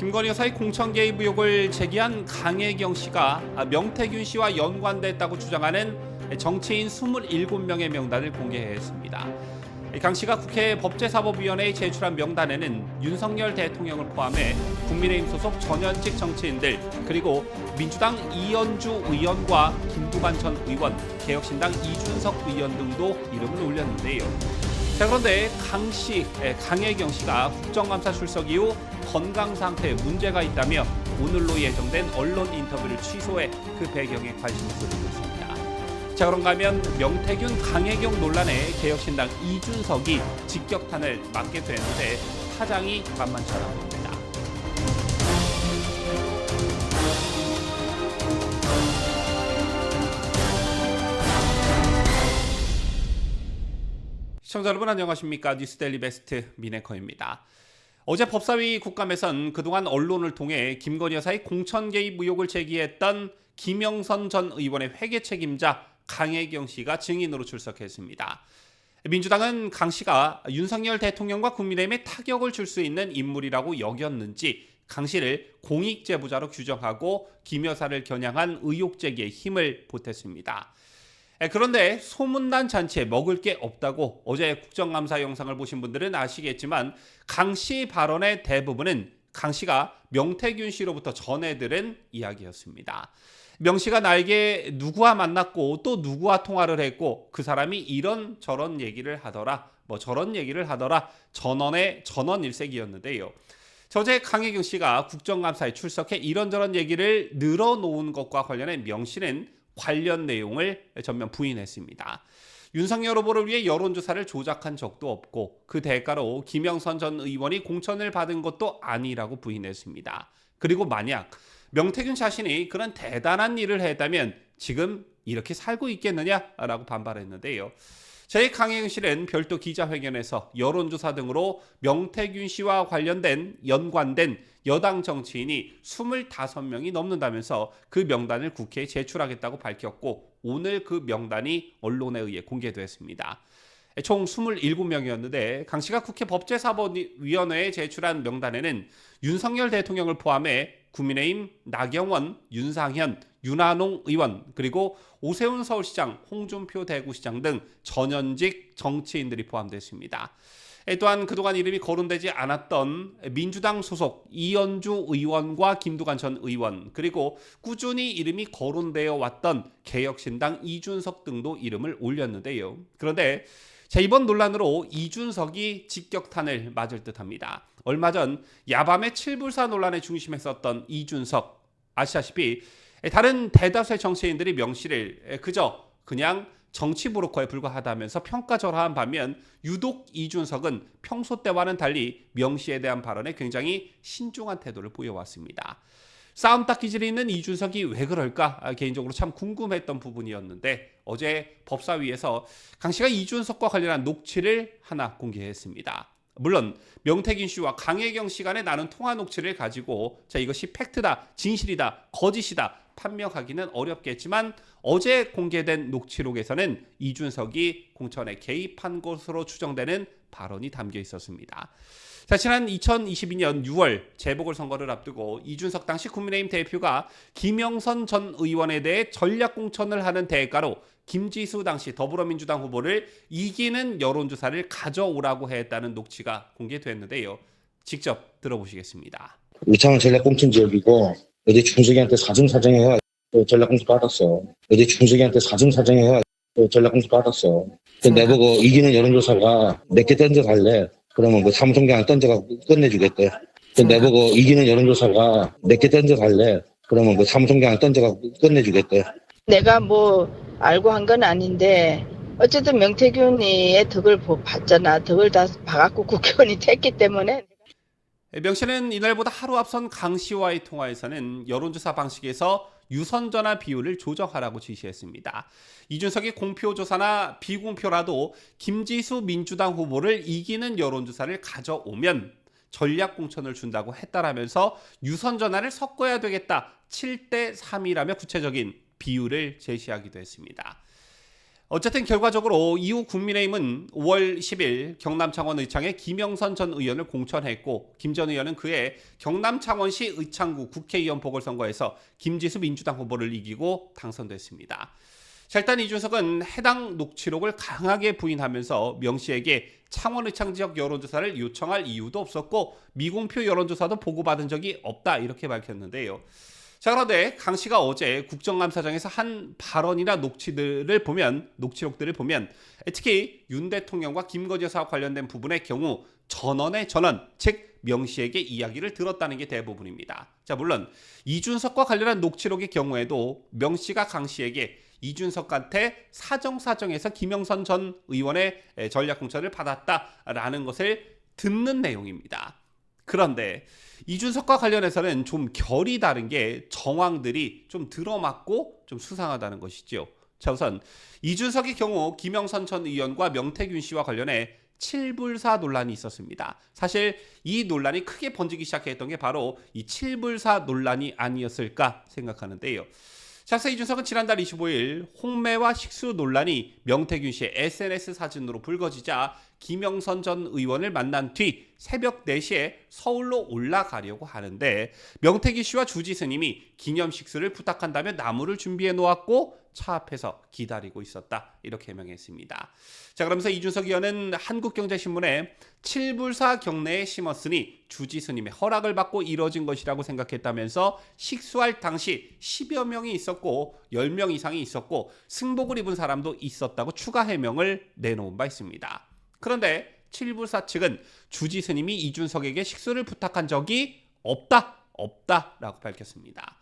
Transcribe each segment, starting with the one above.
김건희 여사의 공천 개입 의혹을 제기한 강혜경 씨가 명태균 씨와 연관됐다고 주장하는 정치인 27명의 명단을 공개했습니다. 강 씨가 국회 법제사법위원회에 제출한 명단에는 윤석열 대통령을 포함해 국민의힘 소속 전현직 정치인들 그리고 민주당 이현주 의원과 김두관 전 의원, 개혁신당 이준석 의원 등도 이름을 올렸는데요. 자 그런데 강 씨, 예, 강혜경 씨가 국정감사 출석 이후 건강 상태에 문제가 있다며 오늘로 예정된 언론 인터뷰를 취소해 그 배경에 관심을 쏟고 있습니다. 자 그런가 하면 명태균 강혜경 논란에 개혁신당 이준석이 직격탄을 맞게 되는데 사장이 만만치 않아 보입니다. 시청자 여러분 안녕하십니까 뉴스데일리 베스트 미네커입니다. 어제 법사위 국감에선 그동안 언론을 통해 김건희 여사의 공천 개입 의혹을 제기했던 김영선 전 의원의 회계 책임자 강혜경 씨가 증인으로 출석했습니다. 민주당은 강 씨가 윤석열 대통령과 국민의힘에 타격을 줄 수 있는 인물이라고 여겼는지 강 씨를 공익 제보자로 규정하고 김 여사를 겨냥한 의혹 제기에 힘을 보탰습니다. 에, 그런데 소문난 잔치에 먹을 게 없다고 어제 국정감사 영상을 보신 분들은 아시겠지만 강 씨 발언의 대부분은 강 씨가 명태균 씨로부터 전해들은 이야기였습니다. 명 씨가 나에게 누구와 만났고 또 누구와 통화를 했고 그 사람이 이런 저런 얘기를 하더라 뭐 저런 얘기를 하더라 전원의 전원 일색이었는데요. 저제 강혜경 씨가 국정감사에 출석해 이런저런 얘기를 늘어놓은 것과 관련해 명 씨는 관련 내용을 전면 부인했습니다. 윤석열 후보를 위해 여론조사를 조작한 적도 없고 그 대가로 김영선 전 의원이 공천을 받은 것도 아니라고 부인했습니다. 그리고 만약 명태균 자신이 그런 대단한 일을 했다면 지금 이렇게 살고 있겠느냐라고 반발했는데요. 제 강혜경 씨는 별도 기자회견에서 여론조사 등으로 명태균 씨와 관련된 연관된 여당 정치인이 25명이 넘는다면서 그 명단을 국회에 제출하겠다고 밝혔고 오늘 그 명단이 언론에 의해 공개됐습니다. 총 27명이었는데 강 씨가 국회 법제사법위원회에 제출한 명단에는 윤석열 대통령을 포함해 국민의힘 나경원, 윤상현, 윤한홍 의원 그리고 오세훈 서울시장, 홍준표 대구시장 등 전현직 정치인들이 포함됐습니다. 또한 그동안 이름이 거론되지 않았던 민주당 소속 이현주 의원과 김두관 전 의원 그리고 꾸준히 이름이 거론되어 왔던 개혁신당 이준석 등도 이름을 올렸는데요. 그런데 자, 이번 논란으로 이준석이 직격탄을 맞을 듯합니다. 얼마 전 야밤의 칠불사 논란의 중심에 섰던 이준석 아시다시피 다른 대다수의 정치인들이 명 씨를 그저 그냥 정치 브로커에 불과하다면서 평가절하한 반면 유독 이준석은 평소 때와는 달리 명 씨에 대한 발언에 굉장히 신중한 태도를 보여왔습니다. 싸움 딱 기질이 있는 이준석이 왜 그럴까 아, 개인적으로 참 궁금했던 부분이었는데 어제 법사위에서 강 씨가 이준석과 관련한 녹취를 하나 공개했습니다. 물론 명태균 씨와 강혜경 씨 간에 나눈 통화 녹취를 가지고 자 이것이 팩트다, 진실이다, 거짓이다 판명하기는 어렵겠지만 어제 공개된 녹취록에서는 이준석이 공천에 개입한 것으로 추정되는 발언이 담겨 있었습니다. 자, 지난 2022년 6월 재보궐선거를 앞두고 이준석 당시 국민의힘 대표가 김영선 전 의원에 대해 전략 공천을 하는 대가로 김지수 당시 더불어민주당 후보를 이기는 여론조사를 가져오라고 했다는 녹취가 공개됐는데요. 직접 들어보시겠습니다. 우창은 전략공천 지역이고 어제 준석이한테 사정 사정해가 또 전략공천 받았어. 어제 준석이한테 사정 사정해가 또 전략공천 받았어. 그 내보고 이기는 여론조사가 몇 개 던져 갈래? 그러면 그 사무총장 던져가 끝내주겠대. 그 내보고 이기는 여론조사가 몇 개 던져 갈래? 그러면 그 사무총장 던져가 끝내주겠대. 내가 뭐 알고 한 건 아닌데 어쨌든 명태균이의 덕을 보- 봤잖아. 덕을 다 봐갖고 국회의원이 됐기 때문에 명 씨는 이날보다 하루 앞선 강 씨와의 통화에서는 여론조사 방식에서 유선전화 비율을 조정하라고 지시했습니다. 이준석이 공표조사나 비공표라도 김지수 민주당 후보를 이기는 여론조사를 가져오면 전략 공천을 준다고 했다라면서 유선전화를 섞어야 되겠다. 7대 3이라며 구체적인 비율을 제시하기도 했습니다. 어쨌든 결과적으로 이후 국민의힘은 5월 10일 경남 창원 의창에 김영선 전 의원을 공천했고 김 전 의원은 그해 경남 창원시 의창구 국회의원 보궐선거에서 김지수 민주당 후보를 이기고 당선됐습니다. 자, 일단 이준석은 해당 녹취록을 강하게 부인하면서 명 씨에게 창원 의창 지역 여론조사를 요청할 이유도 없었고 미공표 여론조사도 보고받은 적이 없다 이렇게 밝혔는데요. 자 그런데 강 씨가 어제 국정감사장에서 한 발언이나 녹취들을 보면 녹취록들을 보면 특히 윤 대통령과 김건희 여사와 관련된 부분의 경우 전원의 전원 즉명 씨에게 이야기를 들었다는 게 대부분입니다. 자 물론 이준석과 관련한 녹취록의 경우에도 명 씨가 강 씨에게 이준석한테 사정사정해서 김영선 전 의원의 전략 공천을 받았다라는 것을 듣는 내용입니다. 그런데 이준석과 관련해서는 좀 결이 다른 게 정황들이 좀 들어맞고 좀 수상하다는 것이죠. 자 우선 이준석의 경우 김영선 전 의원과 명태균 씨와 관련해 칠불사 논란이 있었습니다. 사실 이 논란이 크게 번지기 시작했던 게 바로 이 칠불사 논란이 아니었을까 생각하는데요. 자, 그래서 이준석은 지난달 25일 홍매와 식수 논란이 명태균 씨의 SNS 사진으로 불거지자 김영선 전 의원을 만난 뒤 새벽 4시에 서울로 올라가려고 하는데 명태균 씨와 주지 스님이 기념 식수를 부탁한다며 나무를 준비해 놓았고 차 앞에서 기다리고 있었다. 이렇게 해명했습니다. 자, 그러면서 이준석 의원은 한국경제신문에 칠불사 경내에 심었으니 주지 스님의 허락을 받고 이뤄진 것이라고 생각했다면서 식수할 당시 10여 명이 있었고 10명 이상이 있었고 승복을 입은 사람도 있었다고 추가 해명을 내놓은 바 있습니다. 그런데 칠불사 측은 주지 스님이 이준석에게 식수를 부탁한 적이 없다, 없다라고 밝혔습니다.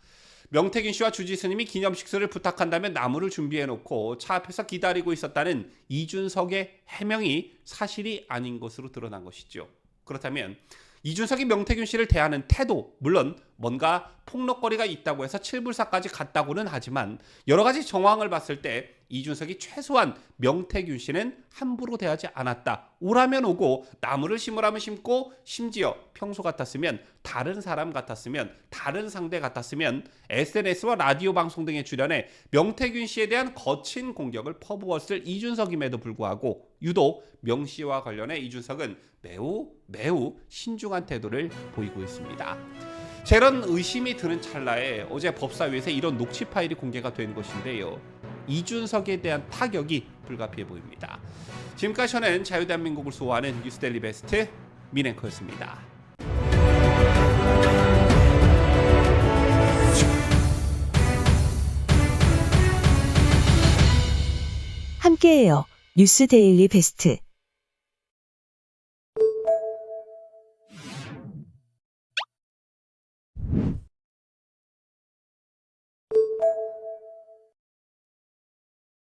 명태균 씨와 주지 스님이 기념 식수를 부탁한다면 나무를 준비해 놓고 차 앞에서 기다리고 있었다는 이준석의 해명이 사실이 아닌 것으로 드러난 것이죠. 그렇다면 이준석이 명태균 씨를 대하는 태도, 물론 뭔가 폭력거리가 있다고 해서 칠불사까지 갔다고는 하지만 여러 가지 정황을 봤을 때 이준석이 최소한 명태균 씨는 함부로 대하지 않았다. 오라면 오고 나무를 심으라면 심고 심지어 평소 같았으면 다른 사람 같았으면 다른 상대 같았으면 SNS와 라디오 방송 등에 출연해 명태균 씨에 대한 거친 공격을 퍼부었을 이준석임에도 불구하고 유독 명 씨와 관련해 이준석은 매우 매우 신중한 태도를 보이고 있습니다. 자, 이런 의심이 드는 찰나에 어제 법사위에서 이런 녹취 파일이 공개가 된 것인데요. 이준석에 대한 타격이 불가피해 보입니다. 지금까지 저는 자유대한민국을 수호하는 뉴스데일리 베스트 민앵커였습니다. 함께해요. 뉴스 데일리 베스트.